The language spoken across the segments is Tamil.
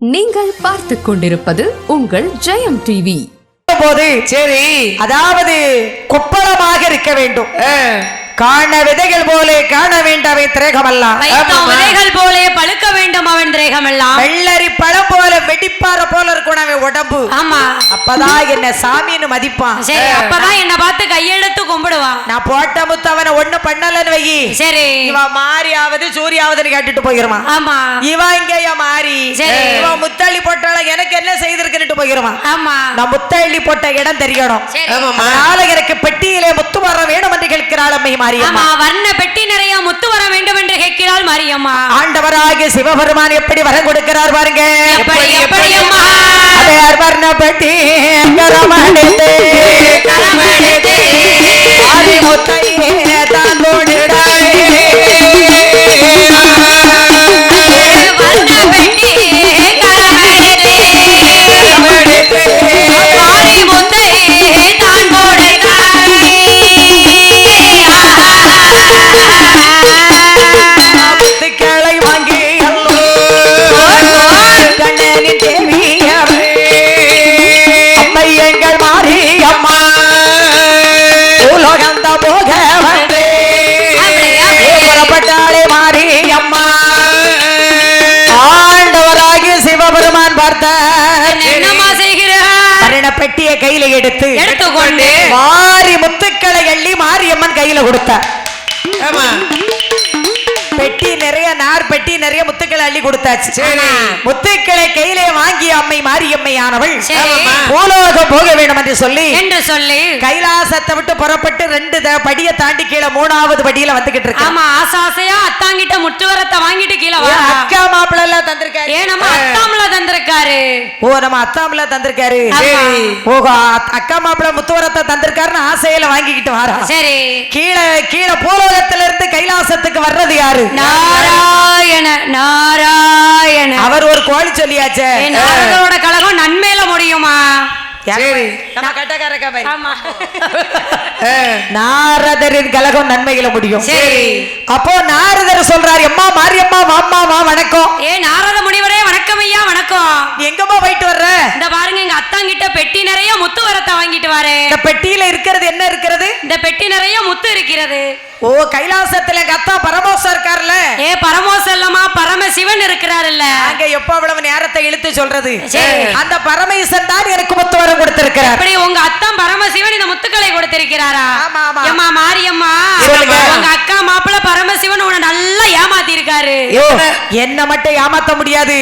நீங்கள் பார்த்துக் கொண்டிருப்பது உங்கள் ஜெயம் டிவி. போது சரி அதாவது கொப்பளமாக இருக்க வேண்டும். காண விதைகள் போலே காண வேண்டாமே திரேகமல்லாம். விதைகள் போலே பழுக்க வேண்டும் அவன் திரேகமெல்லாம் வெள்ளரி பழம் போல வெடிப்பாற போல இருக்கணும் அவன் உடம்பு. ஆமா. அப்பதான் என்ன சாமின்னு மதிப்பான். சரி அப்பதான் என்ன பார்த்து கையெழுத்து கும்பிடுவான். நான் போட்ட முத்து அவனை ஒண்ணு பண்ணலன்னு வை சரி. இவன் மாறியாவது சூரியாவதுன்னு கேட்டுட்டு போயிருவான். ஆமா. இவன் இங்கேயா மாறி. சரி. இவன் முத்தள்ளி போட்டாலும் எனக்கு என்ன செய்திருக்குன்னுட்டு போயிருவான். ஆமா. நான் முத்தள்ளி போட்ட இடம் தெரியணும். எனக்கு பெட்டியிலே முத்து வர வேணும் என்று கேட்கிறாள் அம்மை ஆமா மாரியம்மா. வர்ண பெட்டி நிறைய முத்து வர வேண்டும் என்று கேட்கிறாள் மாரியம்மா. ஆண்டவராகிய சிவபெருமான் எப்படி வரம் கொடுக்கிறார் பாருங்க. எப்படி எப்படி அம்மா? பெட்டி கையில எடுத்து எடுத்துக்கொண்டு மாரி முத்துக்களை எள்ளி மாரியம்மன் கையில கொடுத்தார் பெட்டி நிறைய முத்துக்களை அள்ளி கொடுத்தாச்சு. முத்துக்களை கையிலே வாங்கிய அம்மை மாரியம்மை ஆனவள். பூலோகம் போக வேண்டும் என்று சொல்லி என்று சொல்லி. கைலாசத்தை விட்டு புறப்பட்டு ரெண்டு படியை தாண்டி கீழே மூணாவது படியில வந்துகிட்டு இருக்கு. ஆமா ஆசை ஆசையா அத்தாங்கிட்ட முற்றுவரத்தை வாங்கிட்டு கீழே வா. அக்கா மாப்பிள்ள எல்லாம் தந்திருக்காரு? ஏன் நம்ம அத்தாமல தந்திருக்காரு? ஓ நம்ம அத்தாமல தந்திருக்காரு. ஓஹோ அக்கா மாப்பிள்ள முத்துவரத்தை தந்திருக்காருன்னு ஆசையில வாங்கிக்கிட்டு வாரா. சரி. கீழே கீழே பூலோகத்துல இருந்து கைலாசத்துக்கு வர்றது யாரு? நாராயண நாராயண அவர் ஒரு கோழி சொல்லியாச்சே. நாரதரோட கழகம் நன்மையில முடியுமா? நாரதரின் கலகம் நன்மையில முடியும். சரி. அப்போ நாரதர் சொல்றாரு அம்மா மாரியம்மா மாமா மா வணக்கம். ஏ நாரத முனிவரே வணக்கம் ஐயா வணக்கம். எங்கம்மா போயிட்டு வர்ற? இந்த பாருங்க எங்க அத்தாங்கிட்ட பெட்டி நிறைய முத்து வரத்தை வாங்கிட்டு வரேன் இந்த பெட்டியில இருக்கிறது என்ன இருக்கிறது? இந்த பெட்டி நிறைய முத்து இருக்கிறது. ஓ கைலாசத்துல எங்க அத்தா பரமோசம் இருக்காருல்ல ஏ பரமோசல்லமா பரமசிவன் இருக்கிறாருல்ல. அங்க எப்ப அவ்வளவு நேரத்தை இழுத்து சொல்றது. அந்த பரமேசன் தான் எனக்கு முத்து வரம் கொடுத்திருக்கிறார். அப்படி உங்க அத்தான் பரமசிவன் இந்த முத்துக்களை கொடுத்திருக்கிறாரா? ஆமா, ஆமா. ஏம்மா மாரியம்மா. உங்க அக்கா மாப்பிள்ள பரமசிவன் உன்னை நல்லா ஏமாத்தி இருக்காரு என்ன மட்டும் ஏமாத்த முடியாது.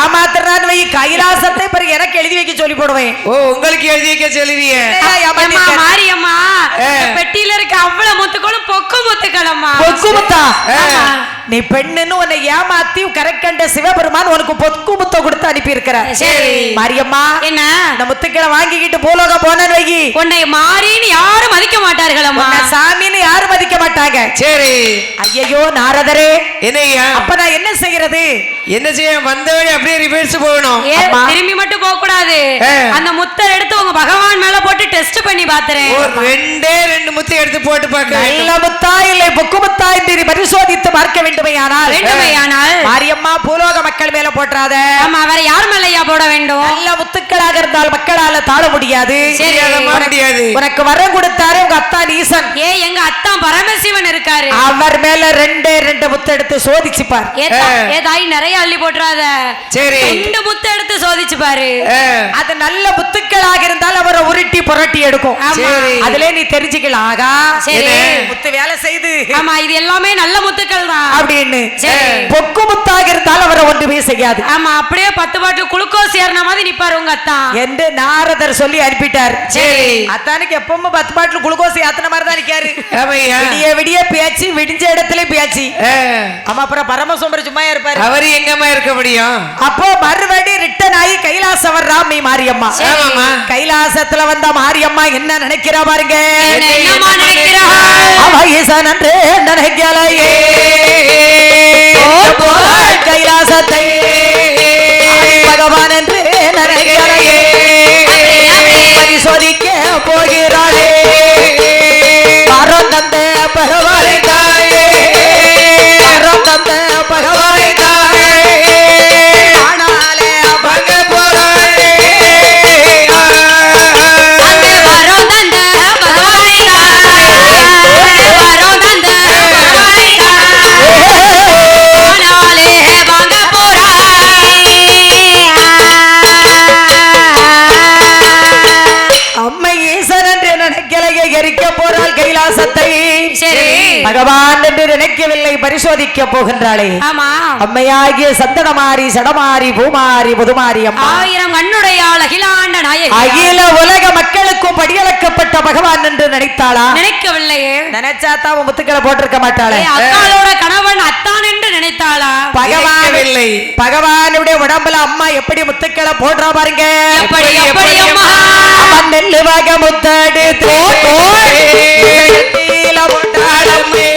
ஏமாத்துறான்னு வை கைலாசத்தை பிறகு எனக்கு எழுதி வைக்க சொல்லி போடுவேன். ஓ உங்களுக்கு எழுதி வைக்க ஏமாத்திருக்காரு. மாரியம்மா பெட்டியில இருக்க அவ்வளவு முத்துக்களும் பொக்கு முத்துக்களம்மா பொக்கு முத்தா ஆமா. நீ பெண்ணுன்னு உன்னை ஏமாத்தி கரெக்டண்ட சிவபெருமான் உனக்கு பொக்கு முத்தம் கொடுத்து அனுப்பி இருக்கிறார் சரி. மாரியம்மா என்ன? இந்த முத்துக்களை வாங்கிக்கிட்டு பூலோகம் போனேன்னு வைகி உன்னை மாறின்னு யாரும் மதிக்க மாட்டார்களம்மா. சாமின்னு யாரும் மதிக்க மாட்டாங்க. சரி. ஐயோ நாரதரே. என்னய்யா அப்ப நான் என்ன செய்யறது? என்ன செய்ய? வந்த வழி அப்படியே ரிவர்ஸ் போகணும். திரும்பி மட்டும் போக கூடாது. அந்த முத்தை எடுத்து உங்க பகவான் மேல போட்டு டெஸ்ட் பண்ணி பாத்துறேன். ஒரு ரெண்டே ரெண்டு முத்தை எடுத்து போட்டு பார்க்க. நல்ல முத்தா இல்லை பொக்கு முத்தா என்று பரிசோதித்து பார்க்க வேண்டுமே வேண்டுமையானால் மாரியம்மா பூலோக மக்கள் மேல போற்றாத. ஆமா வேற யார் மேலயா போட வேண்டும்? நல்ல முத்துக்களாக இருந்தால் மக்களால தாழ முடியாது. உனக்கு வரம் கொடுத்தாரு உங்க அத்தான் ஈசன். ஏ எங்க அத்தான் பரமசிவன் இருக்காரு. அவர் மேல ரெண்டே ரெண்டு முத்து எடுத்து சோதிச்சு பார் தாய் நிறைய அள்ளி போட்டுறாத. சரி. ரெண்டு முத்தை எடுத்து சோதிச்சு பாரு அது நல்ல முத்துக்களாக இருந்தால் அவரை உருட்டி புரட்டி எடுக்கும். அதுல நீ தெரிஞ்சுக்கலாம் ஆகா சரி. முத்து வேலை செய்து. ஆமா இது எல்லாமே நல்ல முத்துக்கள் தான். அப்படின்னு. பொக்கு முத்தாக அவரை ஒன்றுமே செய்யாது. ஆமா அப்படியே பத்து பாட்டு குளுக்கோஸ் ஏறின மாதிரி நிப்பாரு உங்க அத்தான் என்று நாரதர் சொல்லி அனுப்பிட்டார். சரி. அத்தானுக்கு எப்பவும் பத்து பாட்டில் குளுக்கோஸ் ஏத்தன மாதிரி தான் நிக்காரு. ஆமையா? விடிய விடிய பேச்சு விடிஞ்ச இடத்துல பேச்சு. ஆ, ஆமா அப்புறம் பரமசோம்பர் சும்மா இருப்பாரு. அவரு எங்கம்மா இருக்க முடியும்? அப்போ மறுபடி ரிட்டன் ஆகி கைலாசம் வர்றா மீ மாரியம்மா. கைலாசத்துல வந்த மாரியம்மா என்ன நினைக்கிறா பாருங்க. அவ ஈசன் நினைக்கலையே. கைலாசத்தை பரிசோதிக்க போகின்றாளே. ஆமா. அம்மையாகிய சந்தனமாரி சடமாரி பூமாரி புதுமாரி அம்மா. ஆயிரம் கண்ணுடைய அகிலாண்ட நாயகி. அகில உலக மக்களுக்கும் படியளக்கப்பட்ட பகவான் என்று நினைத்தாளா? நினைக்கவில்லையே. நினைச்சா தான் முத்துக்களை போட்டிருக்க மாட்டாளே. அக்காளோட கணவன் அத்தான் என்று நினைத்தாளா? பகவான் நினைக்கவில்லை. பகவானுடைய உடம்புல அம்மா எப்படி முத்துக்களை போடுறா பாருங்க. எப்படி எப்படி அம்மா? நெல்லு வகை முத்தெடுத்து கீழ போட்டாளம்மே.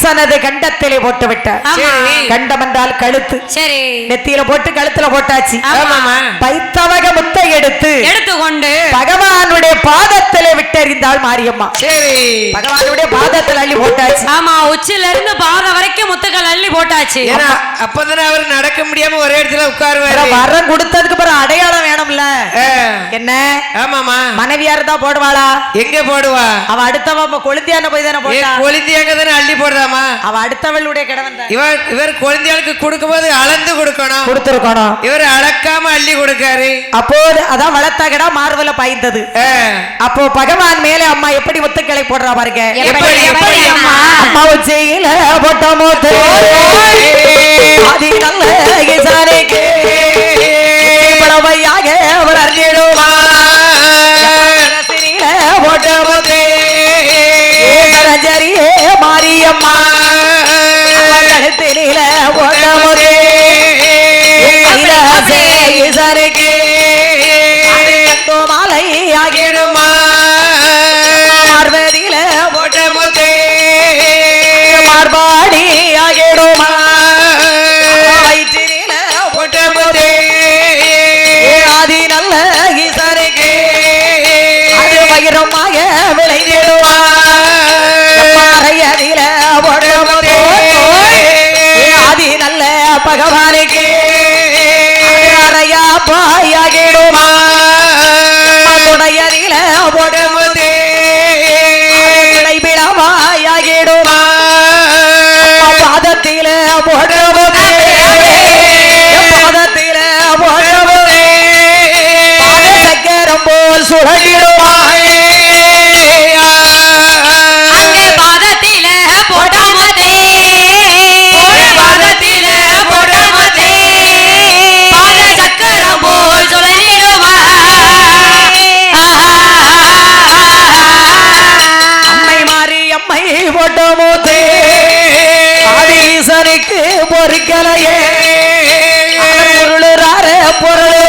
ஈசனது கண்டத்திலே போட்டு விட்டார். கண்டம் என்றால் கழுத்து. சரி. நெத்தியில போட்டு கழுத்துல போட்டாச்சு. பைத்தவக முத்தை எடுத்து எடுத்துக்கொண்டு பகவானுடைய பாதத்திலே விட்டெறிந்தாள் மாரியம்மா. சரி. பகவானுடைய பாதத்தில் அள்ளி போட்டாச்சு. ஆமா உச்சில இருந்து பாதம் வரைக்கும் முத்துக்கள் அள்ளி போட்டாச்சு. ஏன்னா அப்பதானே அவர் நடக்க முடியாம ஒரே இடத்துல உட்காருவாரு. வரம் கொடுத்ததுக்கு அப்புறம் அடையாளம் வேணும்ல. என்ன? ஆமாமா மனைவியா இருந்தா போடுவாளா? எங்க போடுவா? அவ அடுத்தவ கொழுந்தியான போய் தானே போட்டா? கொழுந்தியாங்க தானே அள்ளி போடுறாமா அவ அடுத்தவளுடைய கிழவன் தான். இவர் இவர் குழந்தைகளுக்கு கொடுக்கும்போது அளந்து கொடுக்கணும். கொடுத்துருக்கணும். இவர் அளக்காம அள்ளி கொடுக்காரு. அப்போது அதான் வளர்த்தகடா மார்பல பாய்ந்தது. அப்போ பகவான் மேலே அம்மா எப்படி முத்துக்களை போடுறா பாருங்க. அம்மா? உச்சியில போட்ட மூத்து போட்ட மூத்து மாரியம்மா. போட்ட பகிரமாக விளைந்திடுவா மறையதில போட்ட மூத்து ஆதி நல்ல பகவானுக்கு. அறையா பாயாகிடுமா துணையதில போட்ட மூத்து விளைவிடமாயாகிடுமா பாதத்தில போடுவது. பாதத்தில போடுவது. சக்கரம் போல் சுழலிடுவாயே மாறி அம்மை போட்ட மூத்து ஆதீசனுக்கு பொறுக்கலையே பொருளுறாரே பொருளுறாரே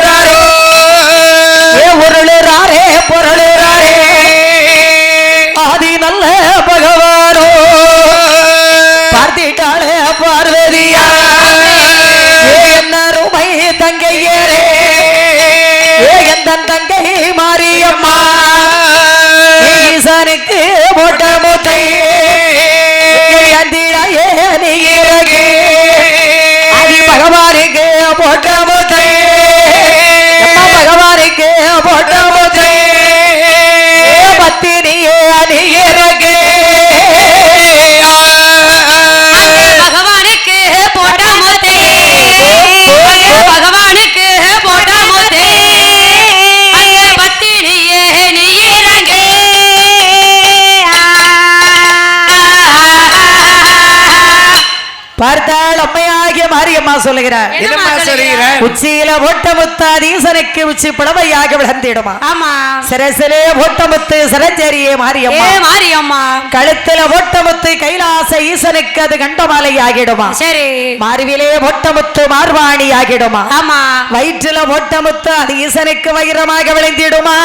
சொல்லுகிறார். என்னம்மா சொல்லுகிறார்? உச்சியில முத்தாதீசனுக்கு உச்சி புடவையாக விளந்திடுமா ஆமா. சிரசிலே ஓட்டமுத்து சிரஞ்சேரியே ஏ மாரியம்மா. மாரியம்மா கழுத்துல ஓட்டமுத்து கைலாச ஈசனுக்கு அது கண்டமாலை ஆகிடுமா சரி. மார்பிலே ஓட்டமுத்து மார்வாணி ஆகிடுமா ஆமா. வயிற்றுல ஓட்டமுத்து அது ஈசனுக்கு வைரமாக விளைந்திடுமா.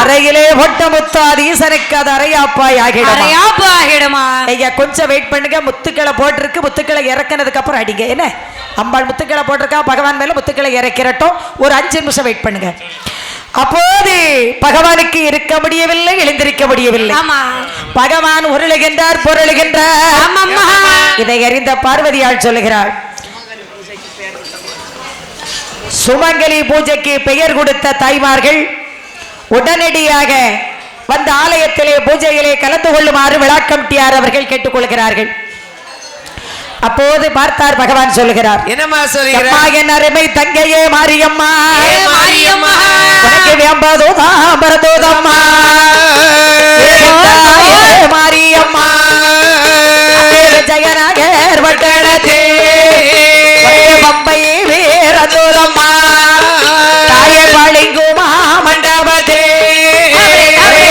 அறையிலே ஓட்டமுத்து அது ஈசனுக்கு அது அரையாப்பாய் ஆகிடுமா ஐயா கொஞ்சம் வெயிட் பண்ணுங்க. முத்துக்களை போட்டிருக்கு. முத்துக்களை இறக்குனதுக்கு அப்புறம் அடிங்க. என்ன அம்பாள் முத்துக்களை போட்டிருக்கா பகவான் மேல முத்துக்களை இறக்கிறட்டும். ஒரு அஞ்சு நிமிஷம் வெயிட் பண்ணுங்க. அப்போது பகவானுக்கு இருக்க முடியவில்லை எழுந்திருக்க முடியவில்லை. பகவான் உருளுகின்றார் பொருளுகின்றார். இதை அறிந்த பார்வதியால் சொல்லுகிறாள். சுமங்கலி பூஜைக்கு பெயர் கொடுத்த தாய்மார்கள் உடனடியாக வந்த ஆலயத்திலே பூஜையிலே கலந்து கொள்ளுமாறு விழாக்கமிட்டியார் அவர்கள் கேட்டுக்கொள்கிறார்கள். அப்போது பார்த்தார் பகவான் சொல்லுகிறார் என்னம்மா அம்மா சொல்கிறார் என் அருமை தங்கையே மாரியம்மா. மாரியம்மா. உனக்கு வேம்பதோதாம் பரதோதம்மா. மாரியம்மா. ஜெயநகர் வட்டணத்தே. பம்பை வீரதோதம்மா. தாயே பளிங்குமா மண்டபத்தே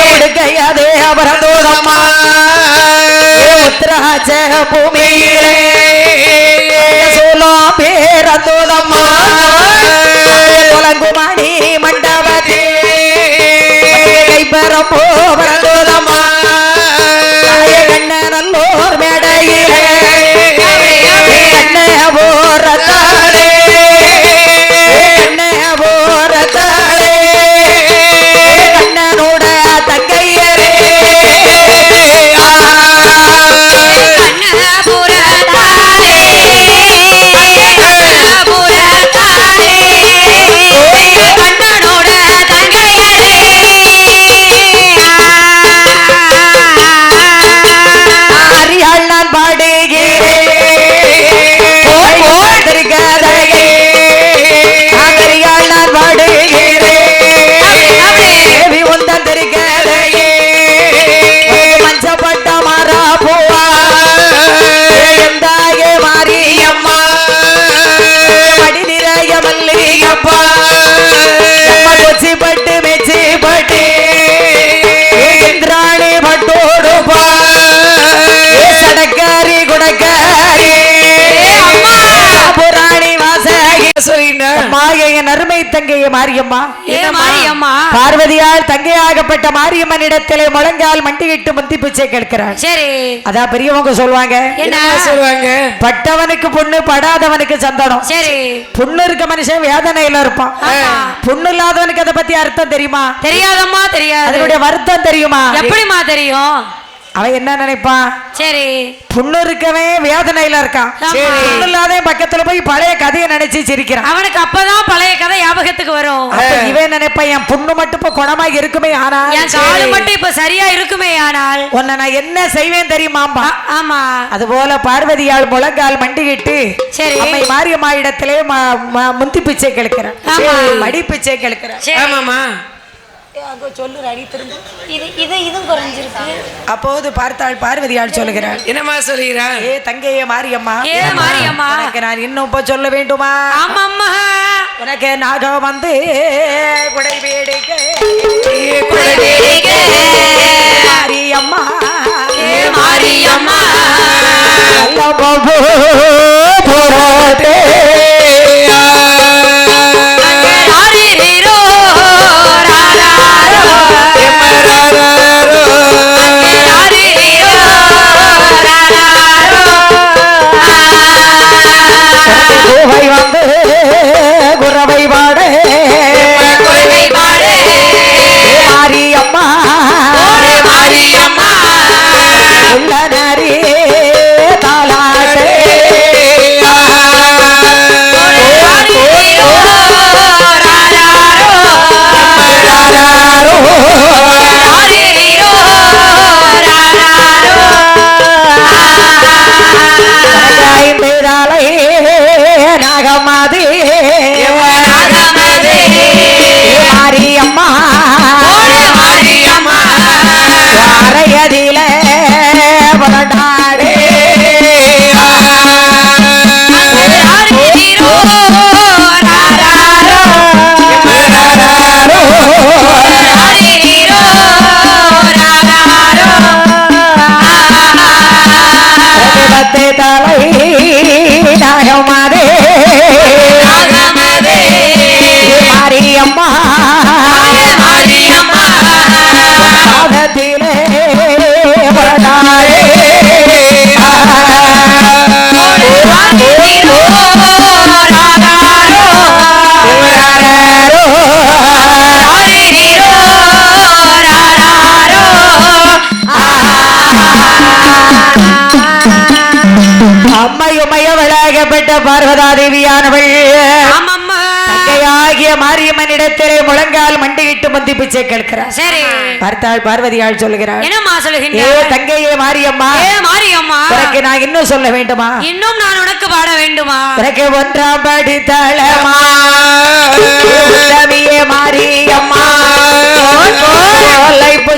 உடுக்கையதே பரதோதம்மா உத்ராஜ பூமியிலே தோதம்மா. மாரியம்மா. மாரியம்மா? பார்வதியால் தங்கையாகப்பட்ட மாரியம்மனிடத்திலே முழங்கால் மண்டியிட்டு முந்தி பிச்சை கேட்கிறாள். சரி. அதான் பெரியவங்க சொல்லுவாங்க. என்ன? சொல்லுவாங்க? பட்டவனுக்கு பொண்ணு படாதவனுக்கு சந்தனம். சரி. புண்ணு இருக்க மனுஷன் வேதனையில இருப்பான். புண்ணு இல்லாதவனுக்கு அதை பத்தி அர்த்தம் தெரியுமா? தெரியாதம்மா தெரியாது. அதனுடைய வருத்தம் தெரியுமா? எப்படிம்மா தெரியும்? அவன் என்ன நினைப்பான் சரி. புண்ணு இருக்கவன் வேதனையில இருக்கான். புண்ணு இல்லாதவன் பக்கத்துல போய் பழைய கதையை நினைச்சு சிரிக்கிறான். அவனுக்கு அப்பதான் பழைய கதை ஞாபகத்துக்கு வரும். இவன் நினைப்பான் என் புண்ணு மட்டும் இப்ப குணமா இருக்குமே ஆனா என் காலு மட்டும் இப்ப சரியா இருக்குமே ஆனால்? உன்னை நான் என்ன செய்வேன் தெரியுமாம்பா? ஆமா. அதுபோல பார்வதியால் முழங்கால் மண்டிக்கிட்டு சரி. அம்மை மாரியம்மா இடத்திலே ம- ம- முந்தி பிச்சை கிழக்கிறான் ஆமா. மடி பிச்சை கிழக்கிறான் சரி ஆமாம்மா இது இது இதுவும் குறைஞ்சிருக்கு. அப்போது பார்த்தாள் பார்வதியால் சொல்லுகிறாள். என்னம்மா சொல்கிறார் ஏ தங்கையே மாரியம்மா. ஏ மாரியம்மா. உனக்கு நான் இன்னும் இப்ப சொல்ல வேண்டுமா? ஆமாம்மா. உனக்கு நாகம் வந்து குடை வேடிக்கை. மாரியம்மா. ஏ மாரியம்மா. நல்ல பாபு போராட்டே. பார்வதா தேவியானவள் தங்கையாகிய மாரியம்மனிடத்திலே முழங்கால் மண்டியிட்டு மந்தி பிச்சை கேட்கிறார் சரி. பார்த்தாள் பார்வதியாள் சொல்கிறாள் என்னம்மா ஏ சொல்லுகின்ற தங்கையே மாரியம்மா ஏ மாரியம்மா. உனக்கு நான் இன்னும் சொல்ல வேண்டுமா? இன்னும் நான் உனக்கு பாட வேண்டுமா? உனக்கு ஒன்றாம் படி தளமா மாரியம்மா கொல்லைப்பு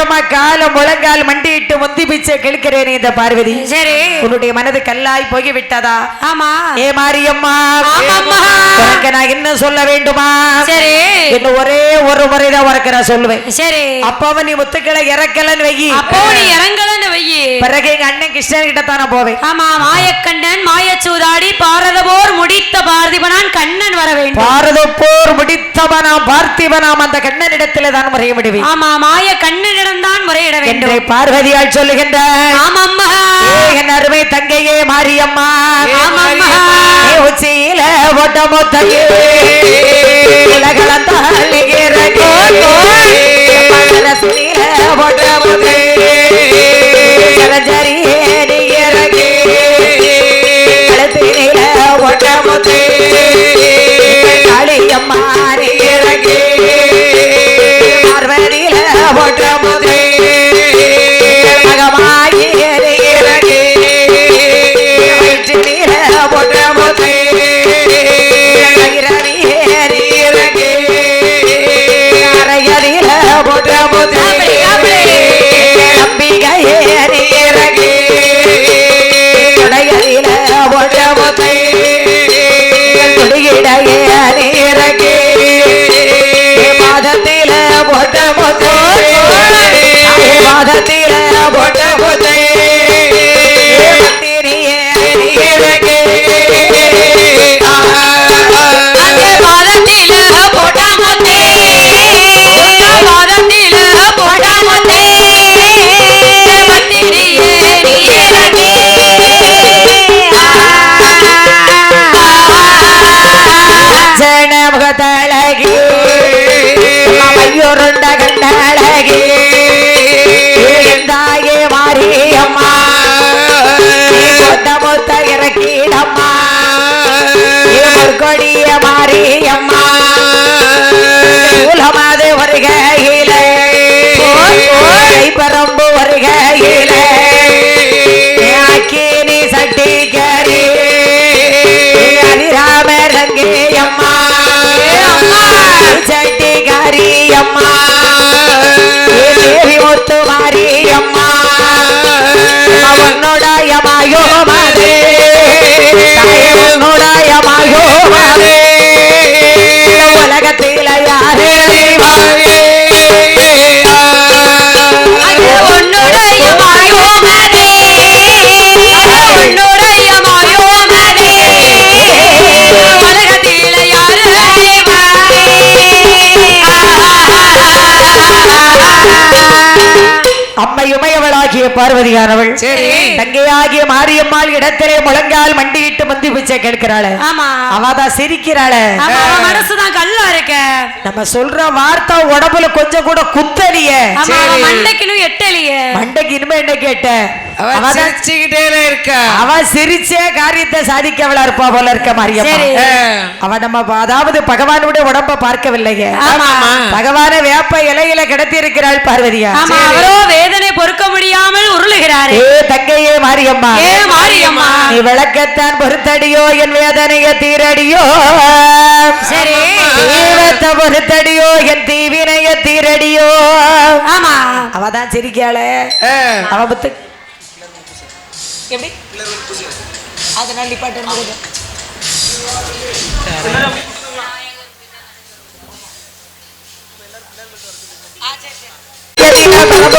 நேரமா காலம் முழங்கால் மண்டியிட்டு முந்தி பிச்சை கிழக்கிறேன் இந்த பார்வதி. சரி. உன்னுடைய மனது கல்லாய் போய் விட்டதா ஆமா. ஏ மாரியம்மா. உனக்கு நான் இன்னும் சொல்ல வேண்டுமா? சரி. இன்னும் ஒரே ஒரு முறைதான் உனக்கு நான் சொல்லுவேன். சரி. அப்பாவும் நீ முத்துக்களை இறக்கலன்னு வை அப்போ நீ இறங்கலன்னு வையி பிறகு எங்க அண்ணன் கிருஷ்ணன் கிட்ட தான் நான் போவேன். ஆமா மாயக்கண்ணன் மாயச்சூதாடி பாரதபோர் முடித்த பார்த்திபனான் கண்ணன் வர வேண்டும். பாரத போர் முடித்தவனாம் பார்த்திபனாம் அந்த கண்ணனிடத்திலே தான் முறைய விடுவேன் ஆமா மாய கண்ணனிடம் தான் முறையிட என்று வேண்டும் பார்வதியால் சொல்லுகின்ற ஆமாம்மா என் அருமை தங்கையே மாரியம்மா. ஆமாம்மா. உச்சியில ஓட்ட மொத்தையே உலகளந்தாள் தாயாகிய பார்வதியானவள். சரி. தங்கையாகிய மாரியம்மாள் இடத்திலே முழங்கால் மண்டியிட்டு மந்தி பிச்சை கேட்கிறாள். ஆமா. அவதான் சிரிக்கிறாள். மனசுதான் கல்லா இருக்க. நம்ம சொல்ற வார்த்தை உடம்புல கொஞ்சம் கூட குத்தலிய. மண்டைக்கினும் எட்டலியே. மண்டைக்கு இனிமே என்ன கேட்ட? அவ அவதான் சிரிச்சுக்கிட்டே இருக்கா. அவ சிரிச்சே காரியத்தை சாதிக்கவளா இருப்பா போல இருக்க மாரியம்மா. அவ நம்ம அதாவது பகவானுடைய உடம்ப பார்க்கவில்லைங்க ஆமாமா. பகவான வேப்ப இலையில கிடத்தி இருக்கிறாள் பார்வதியா அவரோ வேதனை பொறுக்க முடியாமல் உருளுகிறாரு. ஏ தங்கையே மாரியம்மா. ஏ மாரியம்மா. நீ விளக்கத்தான் பொறுத்தடியோ என் வேதனைய தீரடியோ. சரி. தீவத்த பொறுத்தடியோ என் தீவினைய தீரடியோ. ஆமா. அவதான் சிரிக்காளே. அவ புத்து எப்படி அதனால நிப்பாட்டு முடியுது. எதினா பரம்பு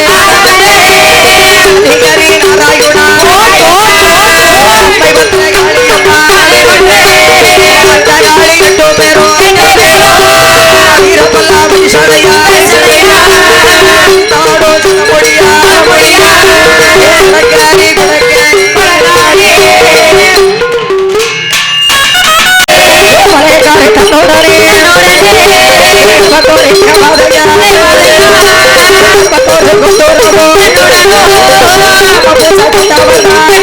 Tidak.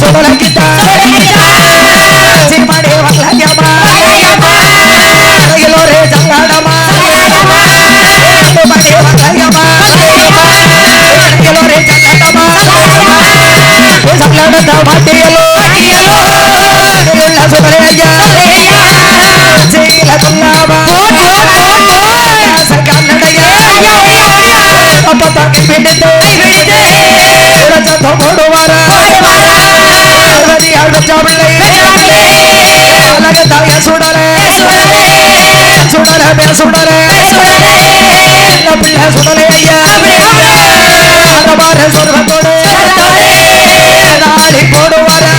தமிழ்ல சுடலக்கிட்ட சீமடி வல்லயமா அருகிலோரே சங்கடமா மடி வல்லயமா அருகிலோரே சங்கடமா சங்கடத்த மாட்டியலோ உள்ள சுடலையா செய்யல கொல்லாமா கன்னடையா அப்ப தாக்கி பிடித்து சத்தம் போடுவாரா பார்வதி அழுச்சாவில்லை சுடரே சுடரே சுடரே பிள்ளை சுடரே ஐயா. அகமார சொர்க்கத்தோடு. நாடி போடுவாரா.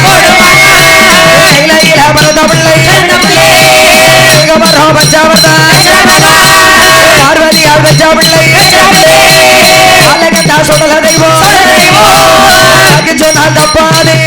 அழகத்தா சுடல தெய்வம். சொன்னால் தப்பாதே.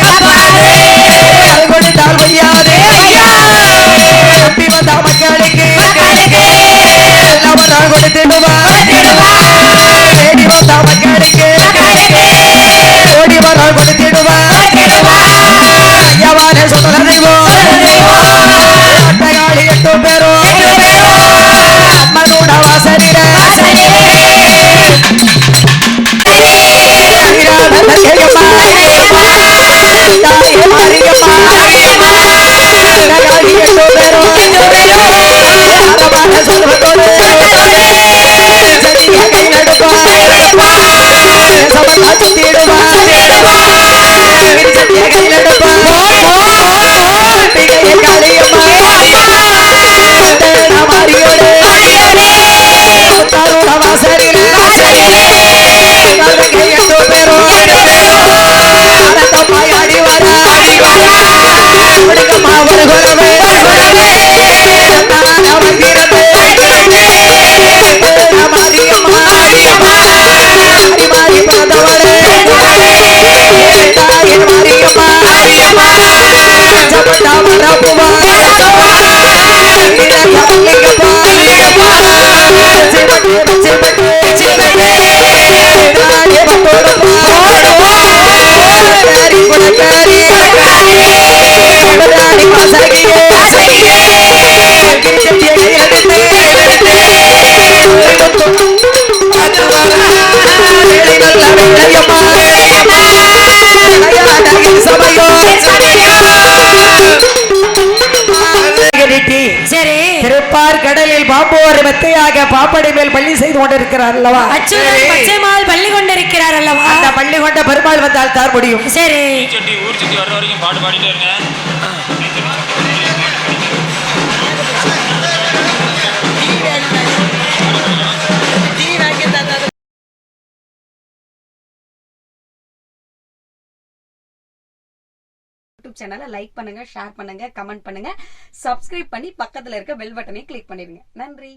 Cause பாப்படை மேல் பள்ளி செய்து கொண்டிருக்கிறார் அல்லவா? பள்ளி கொண்டிருக்கிறார் அல்லவா? பள்ளி கொண்ட பெருமாள் வந்தால் தார் முடியும். சரி. சுற்றி ஊர் சுற்றி வர்ற வரைக்கும் பாட்டு பாடிட்டே இருங்க. யூடியூப் சேனலை லைக் பண்ணுங்க ஷேர் பண்ணுங்க கமெண்ட் பண்ணுங்க. சப்ஸ்கிரைப் பண்ணி பக்கத்துல இருக்க பெல் பட்டனை கிளிக் பண்ணிருங்க நன்றி.